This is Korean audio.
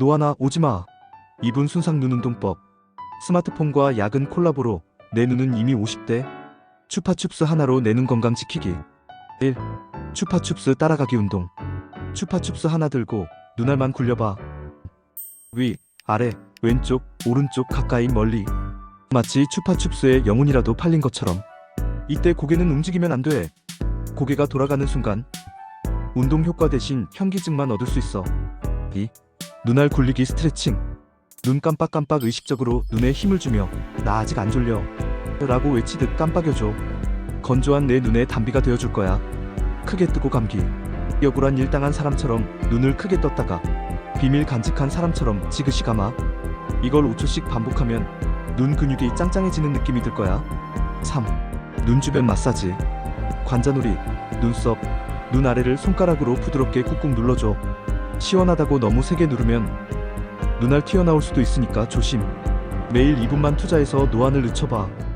노아나 오지마. 2분 순상 눈 운동법. 스마트폰과 야근 콜라보로 내 눈은 이미 50대. 추파춥스 하나로 내 눈 건강 지키기. 1. 추파춥스 따라가기 운동. 추파춥스 하나 들고 눈알만 굴려봐. 위, 아래, 왼쪽, 오른쪽 가까이 멀리. 마치 추파춥스의 영혼이라도 팔린 것처럼. 이때 고개는 움직이면 안 돼. 고개가 돌아가는 순간 운동 효과 대신 현기증만 얻을 수 있어. 2. 눈알 굴리기 스트레칭. 눈 깜빡깜빡 의식적으로 눈에 힘을 주며 나 아직 안 졸려. 라고 외치듯 깜빡여줘. 건조한 내 눈에 단비가 되어줄 거야. 크게 뜨고 감기. 억울한 일 당한 사람처럼 눈을 크게 떴다가 비밀 간직한 사람처럼 지그시 감아. 이걸 5초씩 반복하면 눈 근육이 짱짱해지는 느낌이 들 거야. 3. 눈 주변 마사지. 관자놀이, 눈썹, 눈 아래를 손가락으로 부드럽게 꾹꾹 눌러줘. 시원하다고 너무 세게 누르면 눈알 튀어나올 수도 있으니까 조심. 매일 2분만 투자해서 노안을 늦춰봐.